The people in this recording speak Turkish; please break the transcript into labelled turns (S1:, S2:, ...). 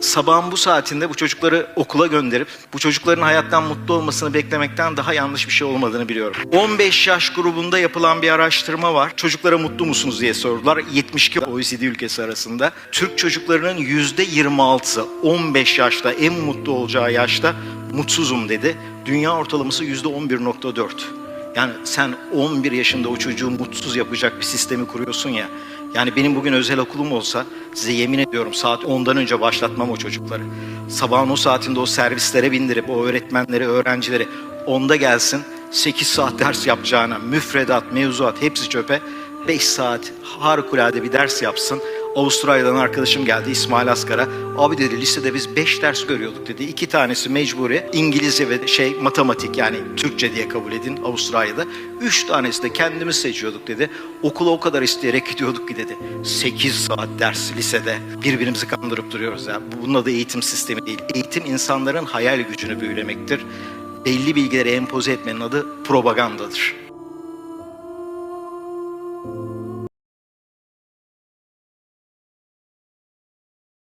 S1: sabahın bu saatinde bu çocukları okula gönderip bu çocukların hayattan mutlu olmasını beklemekten daha yanlış bir şey olmadığını biliyorum. 15 yaş grubunda yapılan bir araştırma var. Çocuklara mutlu musunuz diye sordular. 72 OECD ülkesi arasında. Türk çocuklarının %26'sı 15 yaşta en mutlu olacağı yaşta mutsuzum dedi. Dünya ortalaması %11.4. Yani sen 11 yaşında o çocuğu mutsuz yapacak bir sistemi kuruyorsun ya. Yani benim bugün özel okulum olsa size yemin ediyorum saat 10'dan önce başlatmam o çocukları. Sabahın o saatinde o servislere bindirip o öğretmenleri, öğrencileri 10'da gelsin 8 saat ders yapacağına müfredat, mevzuat hepsi çöpe 5 saat harikulade bir ders yapsın. Avustralya'dan arkadaşım geldi İsmail Askar'a. Abi dedi lisede biz 5 ders görüyorduk dedi. İki tanesi mecburi İngilizce ve şey matematik yani Türkçe diye kabul edin Avustralya'da. Üç tanesi de kendimiz seçiyorduk dedi. Okula o kadar isteyerek gidiyorduk ki dedi. 8 saat ders lisede birbirimizi kandırıp duruyoruz ya. Bunun adı eğitim sistemi değil. Eğitim insanların hayal gücünü büyülemektir. Belli bilgileri empoze etmenin adı propagandadır. you.